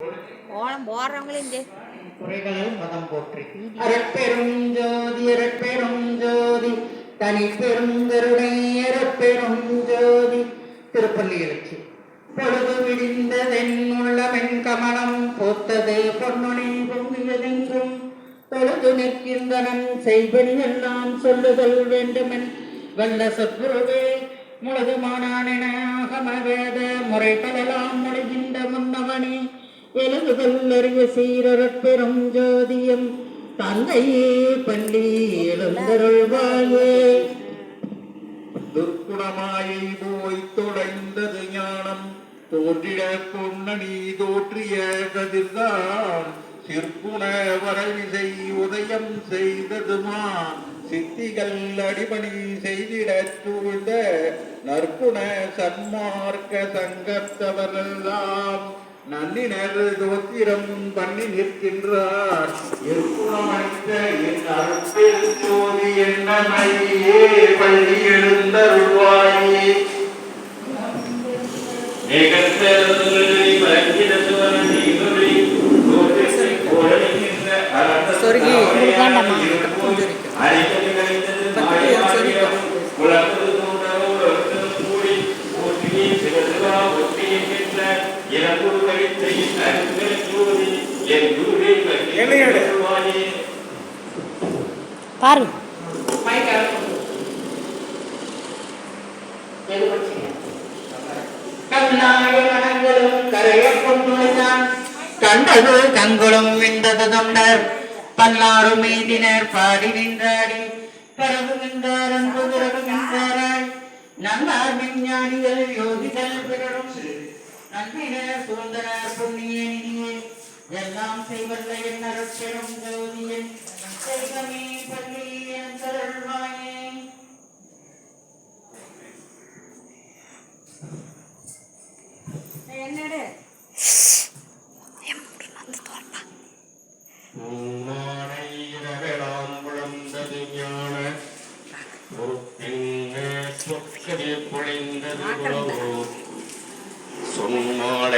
ஓணம் போடுறவங்களும் இந்த குறைகள் மதம் போற்றி. அரட்பெரும் ஜோதி அரட்பெரும் ஜோதி தனி பெருங்கருணை அரட்பெரும் ஜோதி. திருப்பள்ளி எழுச்சி பொழுது விடிந்ததென் உள்ளமென் கமலம் பூத்தது பொன்னுணி பொங்கியதெங்கும். தொழுது நிற்கின்றனன் செய்படி எல்லாம் சொல்லுதல் வேண்டுமென் வல்ல சத்குருவே முழுதுமானானென ஆகம வேத முறைகளெல்லாம் எழுதுதல் அறிய சீரறப் ஜோதியம். தந்தையே பள்ளி எழுந்தருள்வாயே. துர்க்குணமாயை போய் தொடைந்தது ஞானம். தோன்றிட பொன்னணி தோற்றிய கதிர்தான். சிற்புண வரவிசை உதயம் செய்ததுமா சித்திகள் அடிபணி செய்திட சூழ்ந்த நற்குண சன்மார்க்க சங்கத்தவரெல்லாம் நன்னினர் தோத்திரம் பண்ணி நிற்கின்றார். எற்குணமற்ற என் அருட்பில் ஜோதி என்னமையே பள்ளி எழுந்தருள்வாயே. சொருகி வேண்டாமா? பாரு கண்ணாயங்களும் கரைய பொன்னுழைதான் கண்டது கங்குளும் விந்தது தொண்டர். பல்லாறு மீதினர் பாடி நின்றாடி. பரவு நின்றார் அன்பு பிறகு நின்றாராய். நல்லார் விஞ்ஞானிகள் யோகிகள் பிறரும். நன்பினர் சுதந்திர புண்ணிய நிதியே எல்லாம் செய்வல்ல என் அருட்பெரும் ஜோதியன் செய்கமே பள்ளி என் தருள்வாயே என்னடு சொன்மாடை